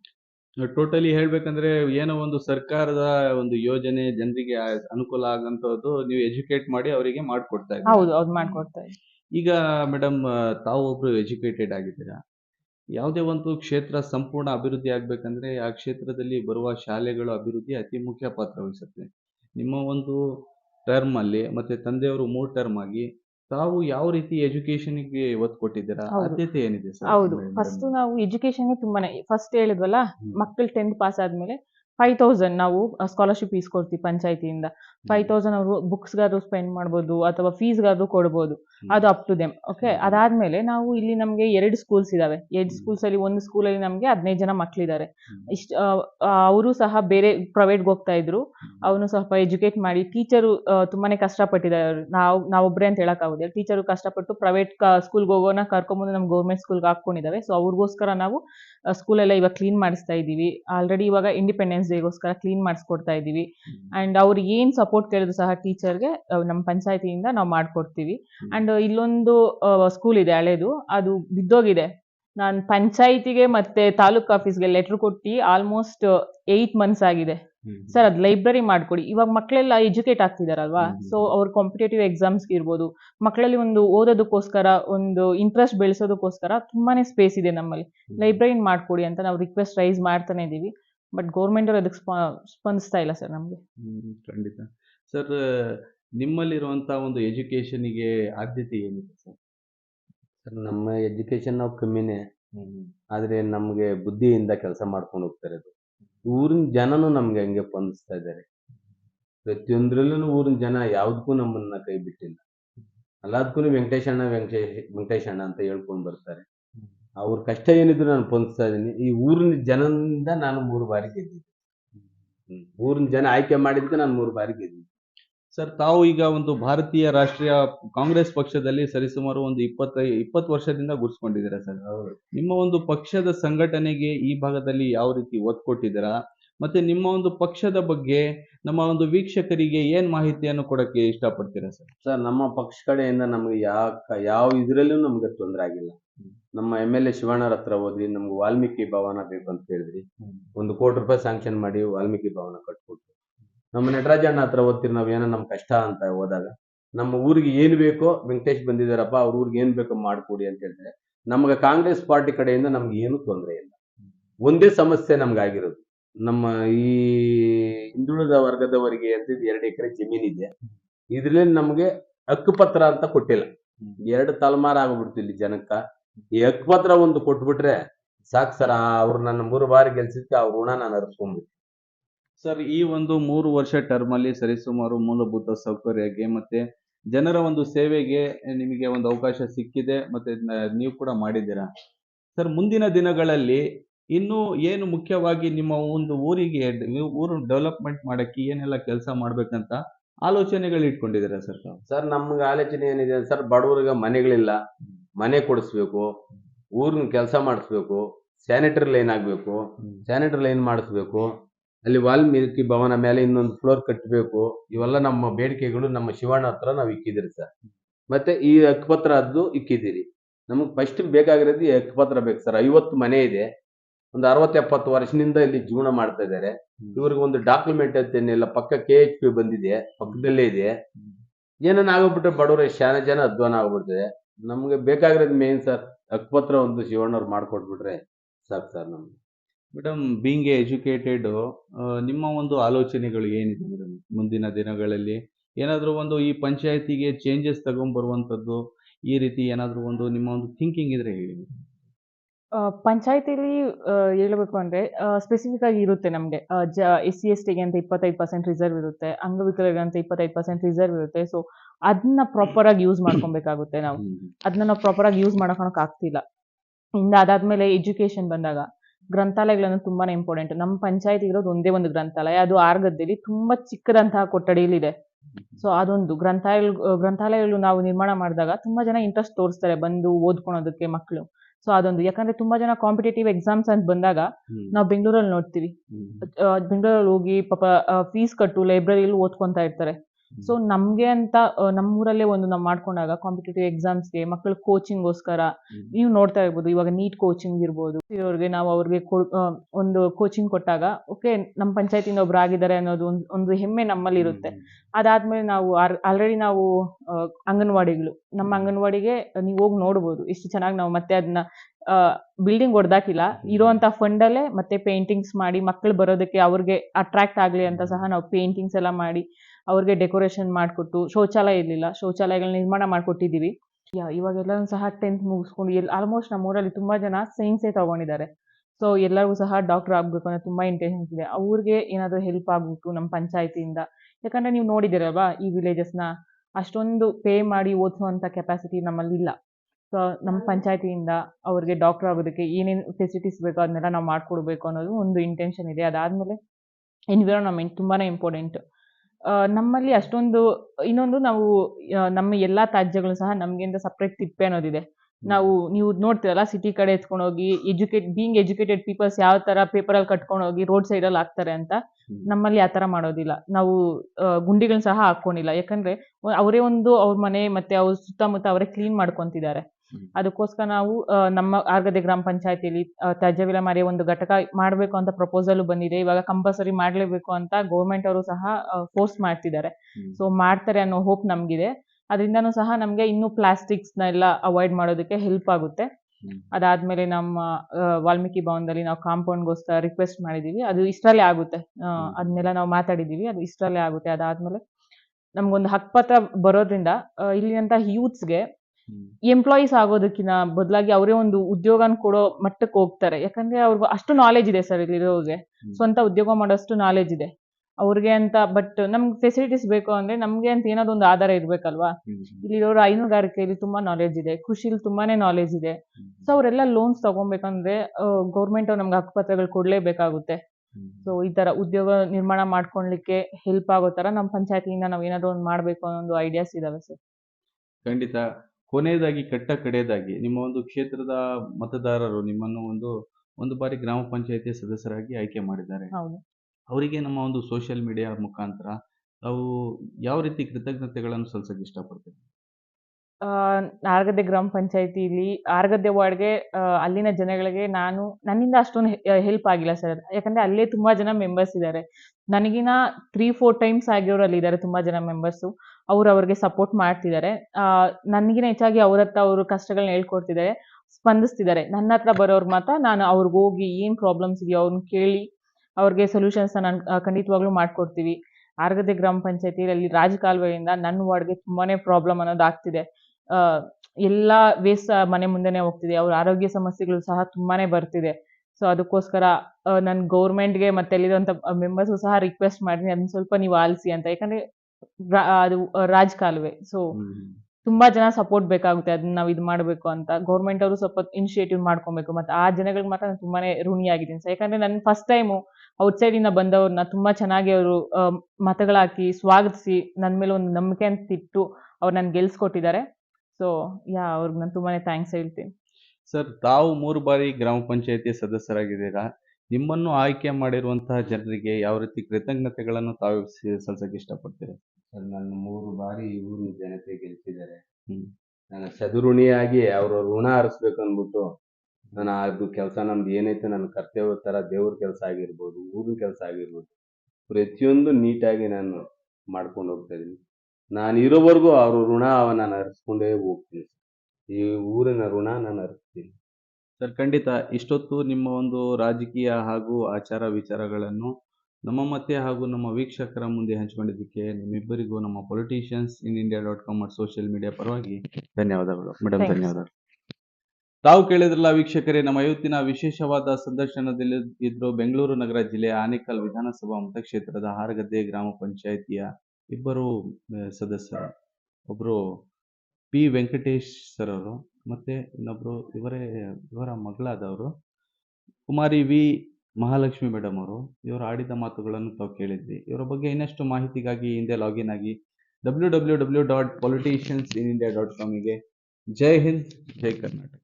ಟೋಟಲಿ ಹೇಳ್ಬೇಕಂದ್ರೆ ಏನೋ ಒಂದು ಸರ್ಕಾರದ ಒಂದು ಯೋಜನೆ ಜನರಿಗೆ ಅನುಕೂಲ ಆಗಂತದ್ದು ನೀವು ಎಜುಕೇಟ್ ಮಾಡಿ ಅವರಿಗೆ ಮಾಡ್ಕೊಡ್ತಾ ಇದ್ದೀವಿ ಹೌದು ಅವ್ರು ಮಾಡ್ಕೊಡ್ತಾ ಈಗ ಮೇಡಮ್ ತಾವು ಒಬ್ರು ಎಜುಕೇಟೆಡ್ ಆಗಿದ್ದೀರಾ? ಯಾವುದೇ ಒಂದು ಕ್ಷೇತ್ರ ಸಂಪೂರ್ಣ ಅಭಿವೃದ್ಧಿ ಆಗಬೇಕಂದ್ರೆ ಆ ಕ್ಷೇತ್ರದಲ್ಲಿ ಬರುವ ಶಾಲೆಗಳು ಅಭಿವೃದ್ಧಿ ಅತಿ ಮುಖ್ಯ ಪಾತ್ರ ವಹಿಸುತ್ತೆ. ನಿಮ್ಮ ಒಂದು ಟರ್ಮ್ ಅಲ್ಲಿ ಮತ್ತೆ ತಂದೆಯವರು ಮೂರ್ ಟರ್ಮ್ ಆಗಿ ತಾವು ಯಾವ ರೀತಿ ಎಜುಕೇಶನ್ಗೆ ಒತ್ತು ಕೊಟ್ಟಿದ್ದೀರಾ. ಆದ್ಯತೆ ಏನಿದೆ ಸರ್ ಹೌದು. ಫಸ್ಟ್ ನಾವು ಎಜುಕೇಶನ್ ತುಂಬಾನೇ ಫಸ್ಟ್ ಹೇಳಿದ್ವಲ್ಲ ಮಕ್ಕಳು ಟೆಂತ್ ಪಾಸ್ ಆದ್ಮೇಲೆ ಫೈವ್ ತೌಸಂಡ್ ನಾವು ಸ್ಕಾಲರ್ಶಿಪ್ ಇಸ್ಕೊಡ್ತೀವಿ ಪಂಚಾಯತಿಯಿಂದ. ಫೈವ್ ತೌಸಂಡ್ ಅವರು ಬುಕ್ಸ್ಗಾದ್ರು ಸ್ಪೆಂಡ್ ಮಾಡ್ಬೋದು ಅಥವಾ ಫೀಸ್ಗಾದ್ರು ಕೊಡ್ಬೋದು. ಅದು ಅಪ್ ಟು ದೆಮ್ ಓಕೆ. ಅದಾದ್ಮೇಲೆ ನಾವು ಇಲ್ಲಿ ನಮಗೆ ಎರಡು ಸ್ಕೂಲ್ಸ್ ಇದಾವೆ. ಎರಡು ಸ್ಕೂಲ್ಸ್ ಅಲ್ಲಿ ಒಂದು ಸ್ಕೂಲಲ್ಲಿ ನಮಗೆ ಹದಿನೈದು ಜನ ಮಕ್ಕಳಿದ್ದಾರೆ. ಇಷ್ಟ ಅವರು ಸಹ ಬೇರೆ ಪ್ರೈವೇಟ್ಗೆ ಹೋಗ್ತಾ ಇದ್ರು. ಅವನು ಸ್ವಲ್ಪ ಎಜುಕೇಟ್ ಮಾಡಿ ಟೀಚರು ತುಂಬಾನೇ ಕಷ್ಟಪಟ್ಟಿದ್ದಾರೆ ಅವ್ರು. ನಾವು ನಾವೊಬ್ಬರೇ ಅಂತ ಹೇಳಕ್ ಆಗುದಿಲ್ಲ. ಟೀಚರು ಕಷ್ಟಪಟ್ಟು ಪ್ರೈವೇಟ್ ಸ್ಕೂಲ್ಗೆ ಹೋಗೋನ ಕರ್ಕೊಂಬಂದು ನಮ್ಮ ಗೌರ್ಮೆಂಟ್ ಸ್ಕೂಲ್ಗೆ ಹಾಕೊಂಡಿದ್ದಾವೆ ಸೊ ಅವ್ರಿಗೋಸ್ಕರ ನಾವು ಸ್ಕೂಲೆಲ್ಲ ಇವಾಗ ಕ್ಲೀನ್ ಮಾಡಿಸ್ತಾ ಇದ್ದೀವಿ ಆಲ್ರೆಡಿ ಇವಾಗ ಇಂಡಿಪೆಂಡೆನ್ಸ್ ಡೇಗೋಸ್ಕರ ಕ್ಲೀನ್ ಮಾಡಿಸ್ಕೊಡ್ತಾ ಇದ್ದೀವಿ. ಅಂಡ್ ಅವ್ರು ಏನ್ ಸಪೋರ್ಟ್ ಕೇಳಿದ್ರು ಸಹ ಟೀಚರ್ಗೆ ನಮ್ಮ ಪಂಚಾಯತಿಯಿಂದ ನಾವು ಮಾಡ್ಕೊಡ್ತೀವಿ. ಅಂಡ್ ಇಲ್ಲೊಂದು ಸ್ಕೂಲ್ ಇದೆ ಹಳೇದು ಅದು ಬಿದ್ದೋಗಿದೆ. ನಾನು ಪಂಚಾಯತಿಗೆ ಮತ್ತೆ ತಾಲೂಕ್ ಆಫೀಸ್ಗೆ ಲೆಟರ್ ಕೊಟ್ಟು ಆಲ್ಮೋಸ್ಟ್ ಏಯ್ಟ್ ಮಂತ್ಸ್ ಆಗಿದೆ. ಸರ್ ಅದು ಲೈಬ್ರರಿ ಮಾಡ್ಕೊಡಿ. ಇವಾಗ ಮಕ್ಕಳೆಲ್ಲ ಎಜುಕೇಟ್ ಆಗ್ತಿದಾರಲ್ವಾ. ಸೊ ಅವ್ರ ಕಾಂಪಿಟೇಟಿವ್ ಎಕ್ಸಾಮ್ಸ್ ಇರ್ಬೋದು. ಮಕ್ಕಳಲ್ಲಿ ಒಂದು ಓದೋದಕ್ಕೋಸ್ಕರ ಒಂದು ಇಂಟ್ರೆಸ್ಟ್ ಬೆಳೆಸೋದಕ್ಕೋಸ್ಕರ ತುಂಬಾನೇ ಸ್ಪೇಸ್ ಇದೆ ನಮ್ಮಲ್ಲಿ. ಲೈಬ್ರರಿ ಮಾಡ್ಕೊಡಿ ಅಂತ ನಾವು ರಿಕ್ವೆಸ್ಟ್ ರೈಸ್ ಮಾಡ್ತಾನೆ ಇದೀವಿ. ಬಟ್ ಗೌರ್ಮೆಂಟ್ ಅವ್ರು ಅದಕ್ಕೆ ಸ್ಪಂದಿಸ್ತಾ ಇಲ್ಲ ಸರ್ ನಮಗೆ. ಹ್ಮ್, ಖಂಡಿತ. ಸರ್ ನಿಮ್ಮಲ್ಲಿರುವಂತ ಒಂದು ಎಜುಕೇಶನ್ಗೆ ಆದ್ಯತೆ ಏನಿದೆ ಸರ್ ಸರ್ ನಮ್ಮ ಎಜುಕೇಶನ್ ನಾವು ಕಮ್ಮಿನೇ. ಆದರೆ ನಮಗೆ ಬುದ್ಧಿಯಿಂದ ಕೆಲಸ ಮಾಡ್ಕೊಂಡು ಹೋಗ್ತಾ ಇರೋದು ಊರಿನ ಜನನೂ ನಮ್ಗೆ ಹಂಗೆ ಸ್ಪಂದಿಸ್ತಾ ಇದ್ದಾರೆ. ಪ್ರತಿಯೊಂದ್ರಲ್ಲೂ ಊರಿನ ಜನ ಯಾವ್ದಕ್ಕೂ ನಮ್ಮನ್ನ ಕೈ ಬಿಟ್ಟಿಲ್ಲ. ಅಲ್ಲಾದ್ಕೂ ವೆಂಕಟೇಶಣ್ಣ ವೆಂಕಟೇಶ್ ವೆಂಕಟೇಶಣ್ಣ ಅಂತ ಹೇಳ್ಕೊಂಡು ಬರ್ತಾರೆ. ಅವ್ರ ಕಷ್ಟ ಏನಿದ್ರು ನಾನು ಪೊಂದಿಸ್ತಾ ಇದ್ದೀನಿ. ಈ ಊರಿನ ಜನದಿಂದ ನಾನು ಮೂರು ಬಾರಿ ಗೆದ್ದಿದ್ದೆ. ಊರಿನ ಜನ ಆಯ್ಕೆ ಮಾಡಿದ್ದು ನಾನು ಮೂರು ಬಾರಿ ಗೆದ್ದಿದ್ದೆ. ಸರ್ ತಾವು ಈಗ ಒಂದು ಭಾರತೀಯ ರಾಷ್ಟ್ರೀಯ ಕಾಂಗ್ರೆಸ್ ಪಕ್ಷದಲ್ಲಿ ಸರಿಸುಮಾರು ಒಂದು ಇಪ್ಪತ್ತ ಇಪ್ಪತ್ತು ವರ್ಷದಿಂದ ಗುರ್ಸ್ಕೊಂಡಿದ್ದೀರಾ ಸರ್? ನಿಮ್ಮ ಒಂದು ಪಕ್ಷದ ಸಂಘಟನೆಗೆ ಈ ಭಾಗದಲ್ಲಿ ಯಾವ ರೀತಿ ಒತ್ತು ಕೊಟ್ಟಿದ್ದೀರಾ? ಮತ್ತೆ ನಿಮ್ಮ ಒಂದು ಪಕ್ಷದ ಬಗ್ಗೆ ನಮ್ಮ ಒಂದು ವೀಕ್ಷಕರಿಗೆ ಏನ್ ಮಾಹಿತಿಯನ್ನು ಕೊಡಕ್ಕೆ ಇಷ್ಟಪಡ್ತೀರಾ ಸರ್? ಸರ್ ನಮ್ಮ ಪಕ್ಷ ಕಡೆಯಿಂದ ನಮಗೆ ಯಾವ ಯಾವ ಇದರಲ್ಲೂ ನಮ್ಗೆ ತೊಂದರೆ ಆಗಿಲ್ಲ. ನಮ್ಮ ಎಂ ಎಲ್ ಎ ಶಿವಣ್ಣರ ಹತ್ರ ಹೋದ್ವಿ, ನಮ್ಗೆ ವಾಲ್ಮೀಕಿ ಭವನ ಬೇಕು ಅಂತ ಹೇಳಿದ್ರಿ. ಒಂದು ಕೋಟಿ ರೂಪಾಯಿ ಸ್ಯಾಂಕ್ಷನ್ ಮಾಡಿ ವಾಲ್ಮೀಕಿ ಭವನ ಕಟ್ಕೊಟ್ರು ನಮ್ಮ ನಟರಾಜಣ್ಣ ಹತ್ರ ಓದ್ತಿರಿ ನಾವು ಏನೋ ನಮ್ ಕಷ್ಟ ಅಂತ ಹೋದಾಗ, ನಮ್ಮ ಊರಿಗೆ ಏನು ಬೇಕೋ, ವೆಂಕಟೇಶ್ ಬಂದಿದ್ದಾರಪ್ಪ, ಅವ್ರ ಊರಿಗೆ ಏನು ಬೇಕೋ ಮಾಡ್ಕೊಡಿ ಅಂತ ಹೇಳಿದ್ರೆ, ನಮಗೆ ಕಾಂಗ್ರೆಸ್ ಪಾರ್ಟಿ ಕಡೆಯಿಂದ ನಮ್ಗೆ ಏನು ತೊಂದರೆ ಇಲ್ಲ. ಒಂದೇ ಸಮಸ್ಯೆ ನಮ್ಗಾಗಿರೋದು ನಮ್ಮ ಈ ಹಿಂದುಳಿದ ವರ್ಗದವರಿಗೆ ಅಂತ ಎರಡು ಎಕರೆ ಜಮೀನಿದೆ ಇದ್ರಲ್ಲಿ ನಮಗೆ ಹಕ್ಕುಪತ್ರ ಅಂತ ಕೊಟ್ಟಿಲ್ಲ. ಎರಡು ತಲೆಮಾರು ಆಗ್ಬಿಡ್ತು ಇಲ್ಲಿ ಜನಕ್ಕ. ಈ ಹಕ್ಕುಪತ್ರ ಒಂದು ಕೊಟ್ಬಿಟ್ರೆ ಸಾಕು ಸರ್ ಅವ್ರು ನನ್ನ ಮೂರು ಬಾರಿ ಗೆಲ್ಸಿದ್ಕೆ ಅವ್ರ ಋಣ ನಾನು ಅರ್ಸ್ಕೊಂಡ್ಬಿಟ್ಟು ಸರ್ ಈ ಒಂದು ಮೂರು ವರ್ಷ ಟರ್ಮ್ ಅಲ್ಲಿ ಸರಿಸುಮಾರು ಮೂಲಭೂತ ಸೌಕರ್ಯಕ್ಕೆ ಮತ್ತೆ ಜನರ ಒಂದು ಸೇವೆಗೆ ನಿಮಗೆ ಒಂದು ಅವಕಾಶ ಸಿಕ್ಕಿದೆ ಮತ್ತೆ ನೀವು ಕೂಡ ಮಾಡಿದ್ದೀರಾ? ಸರ್ ಮುಂದಿನ ದಿನಗಳಲ್ಲಿ ಇನ್ನು ಏನು ಮುಖ್ಯವಾಗಿ ನಿಮ್ಮ ಒಂದು ಊರಿಗೆ ಊರು ಡೆವಲಪ್ಮೆಂಟ್ ಮಾಡಕ್ಕೆ ಏನೆಲ್ಲ ಕೆಲಸ ಮಾಡ್ಬೇಕಂತ ಆಲೋಚನೆಗಳು ಇಟ್ಕೊಂಡಿದ್ದೀರಾ ಸರ್ ಸರ್ ನಮ್ಗೆ ಆಲೋಚನೆ ಏನಿದೆ ಸರ್ ಬಡವರಿಗೆ ಮನೆಗಳಿಲ್ಲ. ಮನೆ ಕೊಡಿಸ್ಬೇಕು ಊರಿನ ಕೆಲಸ ಮಾಡಿಸ್ಬೇಕು ಸ್ಯಾನಿಟರಿ ಲೈನ್ ಆಗಬೇಕು ಸ್ಯಾನಿಟರಿ ಲೈನ್ ಮಾಡಿಸ್ಬೇಕು ಅಲ್ಲಿ ವಾಲ್ಮೀಕಿ ಭವನ ಮೇಲೆ ಇನ್ನೊಂದು ಫ್ಲೋರ್ ಕಟ್ಟಬೇಕು ಇವೆಲ್ಲ ನಮ್ಮ ಬೇಡಿಕೆಗಳು ನಮ್ಮ ಶಿವಣ್ಣ ಹತ್ರ ನಾವು ಇಕ್ಕಿದಿರಿ ಸರ್. ಮತ್ತೆ ಈ ಹಕ್ಕುಪತ್ರ ಅದು ಇಕ್ಕಿದ್ದೀರಿ ನಮಗೆ ಫಸ್ಟ್ ಬೇಕಾಗಿರೋದು ಈ ಹಕ್ಕುಪತ್ರ ಬೇಕು ಸರ್. ಐವತ್ತು ಮನೆ ಇದೆ. ಒಂದು ಅರವತ್ತು ಎಪ್ಪತ್ತು ವರ್ಷದಿಂದ ಇಲ್ಲಿ ಜೀವನ ಮಾಡ್ತಾ ಇದ್ದಾರೆ. ಇವ್ರಿಗೆ ಒಂದು ಡಾಕ್ಯುಮೆಂಟ್ ಅಂತೇನಿಲ್ಲ ಪಕ್ಕ ಕೆ ಎಚ್ ಪಿ ಬಂದಿದೆ ಪಕ್ಕದಲ್ಲೇ ಇದೆ. ಏನನ್ನ ಆಗೋಗ್ಬಿಟ್ರೆ ಬಡವರ ಶಾನ ಜನ ಅಧ್ವಾನ ಆಗ್ಬಿಡ್ತದೆ. ನಮ್ಗೆ ಬೇಕಾಗಿರೋದು ಮೇನ್ ಸರ್ ಅಕ್ಪತ್ರ ಒಂದು ಶಿವಣ್ಣವ್ರು ಮಾಡಿಕೊಟ್ಬಿಟ್ರೆ ಸಾಕು ಸರ್ ನಮ್ಗೆ. ಮೇಡಮ್ ಬೀಂಗ್ ಎಜುಕೇಟೆಡ್ ನಿಮ್ಮ ಒಂದು ಆಲೋಚನೆಗಳು ಏನಿದೆ ಮೇಡಮ್ ಮುಂದಿನ ದಿನಗಳಲ್ಲಿ? ಏನಾದರೂ ಒಂದು ಈ ಪಂಚಾಯತಿಗೆ ಚೇಂಜಸ್ ತಗೊಂಡ್ಬರುವಂಥದ್ದು ಈ ರೀತಿ ಏನಾದರೂ ಒಂದು ನಿಮ್ಮ ಒಂದು ಥಿಂಕಿಂಗ್ ಇದ್ರೆ ಹೇಳಿ ಪಂಚಾಯತಿಲಿ ಹೇಳಬೇಕು ಅಂದ್ರೆ ಸ್ಪೆಸಿಫಿಕ್ ಆಗಿ ಇರುತ್ತೆ ನಮಗೆ. ಜ ಎಸ್ ಸಿ ಎಸ್ ಟಿಗೆ ಅಂತ ಇಪ್ಪತ್ತೈದು ಪರ್ಸೆಂಟ್ ರಿಸರ್ವ್ ಇರುತ್ತೆ ಅಂಗವಿಕಲರಿಗೆ ಅಂತ ಇಪ್ಪತ್ತೈದು ಪರ್ಸೆಂಟ್ ರಿಸರ್ವ್ ಇರುತ್ತೆ. ಸೊ ಅದನ್ನ ಪ್ರಾಪರ್ ಆಗಿ ಯೂಸ್ ಮಾಡ್ಕೊಬೇಕಾಗುತ್ತೆ ನಾವು. ಅದನ್ನ ನಾವು ಪ್ರಾಪರ್ ಆಗಿ ಯೂಸ್ ಮಾಡ್ಕೊಳಕ್ ಆಗ್ತಿಲ್ಲ. ಇಂದ ಅದಾದ್ಮೇಲೆ ಎಜುಕೇಶನ್ ಬಂದಾಗ ಗ್ರಂಥಾಲಯಗಳನ್ನು ತುಂಬಾನೇ ಇಂಪಾರ್ಟೆಂಟ್ ನಮ್ಮ ಪಂಚಾಯತ್ ಇರೋದು ಒಂದೇ ಒಂದು ಗ್ರಂಥಾಲಯ. ಅದು ಆರ್ಗದ್ದಲ್ಲಿ ತುಂಬಾ ಚಿಕ್ಕದಂತಹ ಕೊಠಡಿಯಲ್ಲಿದೆ ಸೊ ಅದೊಂದು. ಗ್ರಂಥಾಲಯ ಗ್ರಂಥಾಲಯಗಳು ನಾವು ನಿರ್ಮಾಣ ಮಾಡಿದಾಗ ತುಂಬಾ ಜನ ಇಂಟ್ರೆಸ್ಟ್ ತೋರಿಸ್ತಾರೆ ಬಂದು ಓದ್ಕೊಳೋದಕ್ಕೆ ಮಕ್ಕಳು ಸೊ ಅದೊಂದು. ಯಾಕಂದ್ರೆ ತುಂಬಾ ಜನ ಕಾಂಪಿಟೇಟಿವ್ ಎಕ್ಸಾಮ್ಸ್ ಅಂತ ಬಂದಾಗ ನಾವು ಬೆಂಗಳೂರಲ್ಲಿ ನೋಡ್ತೀವಿ. ಬೆಂಗಳೂರಲ್ಲಿ ಹೋಗಿ ಪಾಪ ಫೀಸ್ ಕಟ್ಟು ಲೈಬ್ರರಿಯಲ್ಲಿ ಓದ್ಕೊಂತಾ ಇರ್ತಾರೆ. ಸೊ ನಮ್ಗೆ ಅಂತ ನಮ್ಮೂರಲ್ಲೇ ಒಂದು ನಾವು ಮಾಡ್ಕೊಂಡಾಗ ಕಾಂಪಿಟೇಟಿವ್ ಎಕ್ಸಾಮ್ಸ್ಗೆ ಮಕ್ಕಳ ಕೋಚಿಂಗ್ ಗೋಸ್ಕರ ನೀವು ನೋಡ್ತಾ ಇರ್ಬೋದು. ಇವಾಗ ನೀಟ್ ಕೋಚಿಂಗ್ ಇರ್ಬೋದು. ಇವ್ರಿಗೆ ನಾವು ಅವ್ರಿಗೆ ಒಂದು ಕೋಚಿಂಗ್ ಕೊಟ್ಟಾಗ ಓಕೆ ನಮ್ಮ ಪಂಚಾಯತಿಯಿಂದ ಒಬ್ರು ಆಗಿದ್ದಾರೆ ಅನ್ನೋದು ಒಂದು ಒಂದು ಹೆಮ್ಮೆ ನಮ್ಮಲ್ಲಿ ಇರುತ್ತೆ ಅದಾದ್ಮೇಲೆ ನಾವು ಆಲ್ರೆಡಿ ನಾವು ಅಂಗನವಾಡಿಗಳು. ನಮ್ಮ ಅಂಗನವಾಡಿಗೆ ನೀವು ಹೋಗಿ ನೋಡ್ಬೋದು. ಇಷ್ಟು ಚೆನ್ನಾಗಿ ನಾವು ಮತ್ತೆ ಅದನ್ನ ಬಿಲ್ಡಿಂಗ್ ಹೊಡೆದಾಕಿಲ್ಲ. ಇರೋಂಥ ಫಂಡಲ್ಲೇ ಮತ್ತೆ ಪೇಂಟಿಂಗ್ಸ್ ಮಾಡಿ ಮಕ್ಕಳು ಬರೋದಕ್ಕೆ ಅವ್ರಿಗೆ ಅಟ್ರಾಕ್ಟ್ ಆಗಲಿ ಅಂತ ಸಹ ನಾವು ಪೇಂಟಿಂಗ್ಸ್ ಎಲ್ಲ ಮಾಡಿ ಅವ್ರಿಗೆ ಡೆಕೋರೇಷನ್ ಮಾಡಿಕೊಟ್ಟು ಶೌಚಾಲಯ ಇರಲಿಲ್ಲ ಶೌಚಾಲಯಗಳ ನಿರ್ಮಾಣ ಮಾಡಿಕೊಟ್ಟಿದ್ದೀವಿ. ಇವಾಗೆಲ್ಲರೂ ಸಹ ಟೆಂತ್ ಮುಗಿಸ್ಕೊಂಡು ಎಲ್ಲಿ ಆಲ್ಮೋಸ್ಟ್ ನಮ್ಮ ಊರಲ್ಲಿ ತುಂಬ ಜನ ಸೈನ್ಸೇ ತಗೊಂಡಿದ್ದಾರೆ. ಸೊ ಎಲ್ಲರಿಗೂ ಸಹ ಡಾಕ್ಟರ್ ಆಗಬೇಕು ಅನ್ನೋ ತುಂಬ ಇಂಟೆನ್ಷನ್ಸ್ ಇದೆ. ಅವ್ರಿಗೆ ಏನಾದರೂ ಹೆಲ್ಪ್ ಆಗಬೇಕು ನಮ್ಮ ಪಂಚಾಯತಿಯಿಂದ. ಯಾಕಂದರೆ ನೀವು ನೋಡಿದ್ದೀರಲ್ವಾ ಈ ವಿಲೇಜಸ್ನ ಅಷ್ಟೊಂದು ಪೇ ಮಾಡಿ ಓದಿಸುವಂಥ ಕೆಪಾಸಿಟಿ ನಮ್ಮಲ್ಲಿ ಇಲ್ಲ. ಸೊ ನಮ್ಮ ಪಂಚಾಯತಿಯಿಂದ ಅವ್ರಿಗೆ ಡಾಕ್ಟರ್ ಆಗೋದಕ್ಕೆ ಏನೇನು ಫೆಸಿಲಿಟೀಸ್ ಬೇಕೋ ಅದನ್ನೆಲ್ಲ ನಾವು ಮಾಡಿಕೊಡ್ಬೇಕು ಅನ್ನೋದು ಒಂದು ಇಂಟೆನ್ಷನ್ ಇದೆ. ಅದಾದಮೇಲೆ ಎನ್ವಿರಾನ್ಮೆಂಟ್ ತುಂಬಾ ಇಂಪಾರ್ಟೆಂಟ್ ನಮ್ಮಲ್ಲಿ ಅಷ್ಟೊಂದು ಇನ್ನೊಂದು ನಾವು ನಮ್ಮ ಎಲ್ಲ ತ್ಯಾಜ್ಯಗಳು ಸಹ ನಮಗೆ ಅಂತ ಸಪ್ರೇಟ್ ತಿಪ್ಪೆ ಅನ್ನೋದಿದೆ. ನಾವು ನೀವು ನೋಡ್ತೀರಲ್ಲ ಸಿಟಿ ಕಡೆ ಎತ್ಕೊಂಡು ಹೋಗಿ ಎಜುಕೇಟ್ ಬೀಂಗ್ ಎಜುಕೇಟೆಡ್ ಪೀಪಲ್ಸ್ ಯಾವ ತರ ಪೇಪರ್ ಅಲ್ಲಿ ಕಟ್ಕೊಂಡು ಹೋಗಿ ರೋಡ್ ಸೈಡ್ ಅಲ್ಲಿ ಹಾಕ್ತಾರೆ ಅಂತ ನಮ್ಮಲ್ಲಿ ಆ ತರ ಮಾಡೋದಿಲ್ಲ. ನಾವು ಗುಂಡಿಗಳನ್ನ ಸಹ ಹಾಕೊಂಡಿಲ್ಲ ಯಾಕಂದ್ರೆ ಅವರೇ ಒಂದು ಅವ್ರ ಮನೆ ಮತ್ತೆ ಅವ್ರ ಸುತ್ತಮುತ್ತ ಅವರೇ ಕ್ಲೀನ್ ಮಾಡ್ಕೊಂತಿದ್ದಾರೆ. ಅದಕ್ಕೋಸ್ಕರ ನಾವು ನಮ್ಮ ಆರ್ಗದೆ ಗ್ರಾಮ ಪಂಚಾಯತಿಯಲ್ಲಿ ತ್ಯಾಜ್ಯ ಮಾರಿಯ ಒಂದು ಘಟಕ ಮಾಡಬೇಕು ಅಂತ ಪ್ರಪೋಸಲ್ ಬಂದಿದೆ. ಇವಾಗ ಕಂಪಲ್ಸರಿ ಮಾಡಲೇಬೇಕು ಅಂತ ಗೌರ್ಮೆಂಟ್ ಅವರು ಸಹ ಫೋರ್ಸ್ ಮಾಡ್ತಿದ್ದಾರೆ. ಸೊ ಮಾಡ್ತಾರೆ ಅನ್ನೋ ಹೋಪ್ ನಮಗಿದೆ. ಅದರಿಂದನೂ ಸಹ ನಮಗೆ ಇನ್ನೂ ಪ್ಲಾಸ್ಟಿಕ್ಸ್ನ ಎಲ್ಲ ಅವಾಯ್ಡ್ ಮಾಡೋದಕ್ಕೆ ಹೆಲ್ಪ್ ಆಗುತ್ತೆ. ಅದಾದ್ಮೇಲೆ ನಮ್ಮ ವಾಲ್ಮೀಕಿ ಭವನದಲ್ಲಿ ನಾವು ಕಾಂಪೌಂಡ್ಗೋಸ್ಕರ ರಿಕ್ವೆಸ್ಟ್ ಮಾಡಿದೀವಿ ಅದು ಇಷ್ಟರಲ್ಲೇ ಆಗುತ್ತೆ. ಅದನ್ನೆಲ್ಲ ನಾವು ಮಾತಾಡಿದೀವಿ ಅದು ಇಷ್ಟರಲ್ಲೇ ಆಗುತ್ತೆ. ಅದಾದ್ಮೇಲೆ ನಮ್ಗೊಂದು ಹಕ್ಪತ್ರ ಬರೋದ್ರಿಂದ ಇಲ್ಲಿ ಅಂತ ಯೂತ್ಸ್ಗೆ. ಎಂಪ್ಲಾಯೀಸ್ ಆಗೋದಕ್ಕಿಂತ ಬದಲಾಗಿ ಅವರೇ ಒಂದು ಉದ್ಯೋಗನ ಕೊಡೋ ಮಟ್ಟಕ್ಕೆ ಹೋಗ್ತಾರೆ. ಯಾಕಂದ್ರೆ ಅವ್ರಿಗೆ ಅಷ್ಟು ನಾಲೆಜ್ ಇದೆ ಸರ್ ಇಲ್ಲಿರೋರಿಗೆ. ಸ್ವಂತ ಉದ್ಯೋಗ ಮಾಡೋಷ್ಟು ನಾಲೆಜ್ ಇದೆ. ಅವ್ರಿಗೆ ಅಂತ ಬಟ್ ನಮ್ಗೆ ಫೆಸಿಲಿಟೀಸ್ ಬೇಕು ಅಂದ್ರೆ ನಮ್ಗೆ ಅಂತ ಏನಾದ್ರು ಒಂದು ಆಧಾರ ಇರ್ಬೇಕಲ್ವಾ? ಇಲ್ಲಿ ಇಲ್ಲಿರೋರು ಹೈನುಗಾರಿಕೆಯಲ್ಲಿ ತುಂಬಾ ನಾಲೆಜ್ ಇದೆ. ಕೃಷಿಲಿ ತುಂಬಾನೇ ನಾಲೆಜ್ ಇದೆ. ಸೊ ಅವರೆಲ್ಲ ಲೋನ್ಸ್ ತಗೊಬೇಕಂದ್ರೆ ಗೌರ್ಮೆಂಟ್ ನಮ್ಗೆ ಹಕ್ಕುಪತ್ರಗಳು ಕೊಡ್ಲೇಬೇಕಾಗುತ್ತೆ. ಸೊ ಈ ತರ ಉದ್ಯೋಗ ನಿರ್ಮಾಣ ಮಾಡ್ಕೊಳ್ಲಿಕ್ಕೆ ಹೆಲ್ಪ್ ಆಗೋ ತರ ನಮ್ಮ ಪಂಚಾಯತಿಯಿಂದ ನಾವ್ ಏನಾದ್ರು ಒಂದು ಮಾಡ್ಬೇಕು ಅನ್ನೋ ಒಂದು ಐಡಿಯಾಸ್ ಇದಾವೆ ಸರ್. ಖಂಡಿತ. ಕೊನೆಯದಾಗಿ ಕಟ್ಟ ಕಡೆಯದಾಗಿ ನಿಮ್ಮ ಒಂದು ಕ್ಷೇತ್ರದ ಮತದಾರರು ನಿಮ್ಮನ್ನು ಒಂದು ಒಂದು ಬಾರಿ ಗ್ರಾಮ ಪಂಚಾಯತಿ ಸದಸ್ಯರಾಗಿ ಆಯ್ಕೆ ಮಾಡಿದ್ದಾರೆ. ಹೌದು. ಅವರಿಗೆ ನಮ್ಮ ಒಂದು ಸೋಷಿಯಲ್ ಮೀಡಿಯಾ ಮುಖಾಂತರ ತಾವು ಯಾವ ರೀತಿ ಕೃತಜ್ಞತೆಗಳನ್ನು ಸಲ್ಲಿಸಕ್ಕೆ ಇಷ್ಟಪಡ್ತೀವಿ ಆರ್ಗದ್ದೆ ಗ್ರಾಮ ಪಂಚಾಯತಿಲಿ, ಆರ್ಗದ್ದೆ ವಾರ್ಡ್ಗೆ ಅಲ್ಲಿನ ಜನಗಳಿಗೆ ನಾನು, ನನ್ನಿಂದ ಅಷ್ಟೊಂದು ಹೆಲ್ಪ್ ಆಗಿಲ್ಲ ಸರ್. ಯಾಕಂದ್ರೆ ಅಲ್ಲೇ ತುಂಬಾ ಜನ ಮೆಂಬರ್ಸ್ ಇದ್ದಾರೆ ನನಗಿನ ತ್ರೀ ಫೋರ್ ಟೈಮ್ಸ್ ಆಗಿರೋರು ಅಲ್ಲಿ ಇದ್ದಾರೆ ತುಂಬಾ ಜನ ಮೆಂಬರ್ಸು ಅವ್ರು ಅವ್ರಿಗೆ ಸಪೋರ್ಟ್ ಮಾಡ್ತಿದ್ದಾರೆ ನನಗಿನ ಹೆಚ್ಚಾಗಿ ಅವ್ರ ಹತ್ರ ಅವರು ಕಷ್ಟಗಳನ್ನ ಹೇಳ್ಕೊಡ್ತಿದ್ದಾರೆ ಸ್ಪಂದಿಸ್ತಿದ್ದಾರೆ ನನ್ನ ಹತ್ರ ಬರೋರ್ಗೆ ಮಾತ್ರ ನಾನು ಅವ್ರಿಗೆ ಹೋಗಿ ಏನು ಪ್ರಾಬ್ಲಮ್ಸ್ ಇದೆಯೋ ಅವ್ರನ್ನ ಕೇಳಿ ಅವ್ರಿಗೆ ಸೊಲ್ಯೂಷನ್ಸ್ ನಾನು ಖಂಡಿತವಾಗ್ಲೂ ಮಾಡ್ಕೊಡ್ತೀವಿ. ಆರ್ಗದ್ದೆ ಗ್ರಾಮ ಪಂಚಾಯತಿಯಲ್ಲಿ ರಾಜಕಾಲುವೆಯಿಂದ ನನ್ನ ವಾರ್ಡ್ಗೆ ತುಂಬಾನೇ ಪ್ರಾಬ್ಲಮ್ ಅನ್ನೋದು ಆಗ್ತಿದೆ. ಎಲ್ಲ ವೇಸ್ಟ್ ಮನೆ ಮುಂದೆನೆ ಹೋಗ್ತಿದೆ. ಅವ್ರ ಆರೋಗ್ಯ ಸಮಸ್ಯೆಗಳು ಸಹ ತುಂಬಾನೇ ಬರ್ತಿದೆ. ಸೊ ಅದಕ್ಕೋಸ್ಕರ ನಾನು ಗೌರ್ಮೆಂಟ್ಗೆ ಮತ್ತೆ ಅಲ್ಲಿರುವಂಥ ಮೆಂಬರ್ಸು ಸಹ ರಿಕ್ವೆಸ್ಟ್ ಮಾಡಿದೀನಿ ಅದನ್ನ ಸ್ವಲ್ಪ ನೀವು ಆಲಿಸಿ ಅಂತ. ಯಾಕಂದ್ರೆ ಅದು ರಾಜಕಾಲುವೆ. ಸೊ ತುಂಬಾ ಜನ ಸಪೋರ್ಟ್ ಬೇಕಾಗುತ್ತೆ. ಅದನ್ನ ನಾವು ಇದು ಮಾಡಬೇಕು ಅಂತ. ಗೌರ್ಮೆಂಟ್ ಅವರು ಸ್ವಲ್ಪ ಇನಿಷಿಯೇಟಿವ್ ಮಾಡ್ಕೊಬೇಕು. ಮತ್ತೆ ಆ ಜನಗಳಿಗೆ ಮಾತ್ರ ನಾನು ತುಂಬಾನೇ ಋಣಿಯಾಗಿದ್ದೀನಿ ಸರ್ ಯಾಕಂದ್ರೆ ನನ್ನ ಫಸ್ಟ್ ಟೈಮು ಔಟ್ಸೈಡ್ ಇಂದ ಬಂದವ್ರನ್ನ ತುಂಬಾ ಚೆನ್ನಾಗಿ ಅವರು ಮತಗಳಾಕಿ ಸ್ವಾಗತಿಸಿ ನನ್ನ ಮೇಲೆ ಒಂದು ನಂಬಿಕೆ ಅಂತ ಇಟ್ಟು ಅವ್ರು ನನ್ಗೆ ಗೆಲ್ಸ್ಕೊಟ್ಟಿದ್ದಾರೆ. ಸೊ ಯಾ ಅವ್ರಿಗೆ ನಾನು ತುಂಬಾನೇ ಥ್ಯಾಂಕ್ಸ್ ಹೇಳ್ತೀನಿ. ಸರ್ ತಾವು ಮೂರು ಬಾರಿ ಗ್ರಾಮ ಪಂಚಾಯತಿ ಸದಸ್ಯರಾಗಿದ್ದೀರಾ? ನಿಮ್ಮನ್ನು ಆಯ್ಕೆ ಮಾಡಿರುವಂತಹ ಜನರಿಗೆ ಯಾವ ರೀತಿ ಕೃತಜ್ಞತೆಗಳನ್ನು ತಾವು ಸ- ಸಲ್ಲಿಸಕ್ಕೆ ಇಷ್ಟಪಡ್ತೀರಾ? ಸರ್ ನನ್ನ ಮೂರು ಬಾರಿ ಊರಿನ ಜನತೆ ಗೆಲ್ಸಿದ್ದಾರೆ ಹ್ಮ್. ನನ್ನ ಸದುಋಣಿಯಾಗಿ ಅವರ ಋಣ ಹರಿಸ್ಬೇಕು ಅಂದ್ಬಿಟ್ಟು ನಾನು ಅದು ಕೆಲಸ ನಮ್ದು ಏನೈತೆ ನನ್ನ ಕರ್ತವ್ಯ ಥರ ದೇವ್ರ ಕೆಲಸ ಆಗಿರ್ಬೋದು ಊರಿನ ಕೆಲಸ ಆಗಿರ್ಬೋದು ಪ್ರತಿಯೊಂದು ನೀಟಾಗಿ ನಾನು ಮಾಡ್ಕೊಂಡು ಹೋಗ್ತಾ ಇದ್ದೀನಿ. ನಾನು ಇರೋವರೆಗೂ ಅವ್ರ ಋಣ ನಾನು ಹರಿಸ್ಕೊಂಡೇ ಹೋಗ್ತೀನಿ. ಈ ಊರಿನ ಋಣ ನಾನು ಹರಿಸ್ತೀನಿ ಸರ್ ಖಂಡಿತ ಇಷ್ಟೊತ್ತು ನಿಮ್ಮ ಒಂದು ರಾಜಕೀಯ ಹಾಗೂ ಆಚಾರ ವಿಚಾರಗಳನ್ನು ನಮ್ಮ ಮತ್ತೆ ಹಾಗೂ ನಮ್ಮ ವೀಕ್ಷಕರ ಮುಂದೆ ಹಂಚಿಕೊಂಡಿದ್ದಕ್ಕೆ ನಿಮ್ಮಿಬ್ಬರಿಗೂ ನಮ್ಮ politicians in India dot com ಮತ್ತು ಸೋಷಿಯಲ್ ಮೀಡಿಯಾ ಪರವಾಗಿ ಧನ್ಯವಾದಗಳು. ಮೇಡಮ್ ಧನ್ಯವಾದಗಳು. ತಾವು ಕೇಳಿದ್ರಲ್ಲ ವೀಕ್ಷಕರೇ ನಮ್ಮ ಇವತ್ತಿನ ವಿಶೇಷವಾದ ಸಂದರ್ಶನದಲ್ಲಿ ಇದ್ರು ಬೆಂಗಳೂರು ನಗರ ಜಿಲ್ಲೆಯ ಆನೇಕಲ್ ವಿಧಾನಸಭಾ ಮತಕ್ಷೇತ್ರದ ಹಾರಗದ್ದೆ ಗ್ರಾಮ ಪಂಚಾಯಿತಿಯ ಇಬ್ಬರು ಸದಸ್ಯರು. ಒಬ್ಬರು ಪಿ. ವೆಂಕಟೇಶ್ ಸರ್ ಅವರು, ಮತ್ತೆ ಇನ್ನೊಬ್ರು ಇವರೇ, ಇವರ ಮಗಳಾದವರು, ಕುಮಾರಿ ವಿ. ಮಹಾಲಕ್ಷ್ಮಿ ಮೇಡಮ್ ಅವರು. ಇವರು ಆಡಿದ ಮಾತುಗಳನ್ನು ತಾವು ಕೇಳಿದ್ವಿ. ಇವರ ಬಗ್ಗೆ ಇನ್ನಷ್ಟು ಮಾಹಿತಿಗಾಗಿ ಹಿಂದೆ ಲಾಗಿನ್ ಆಗಿ W W W dot politicians in India dot ಕಾಮಿಗೆ. Jai Hind, Jai Karnataka.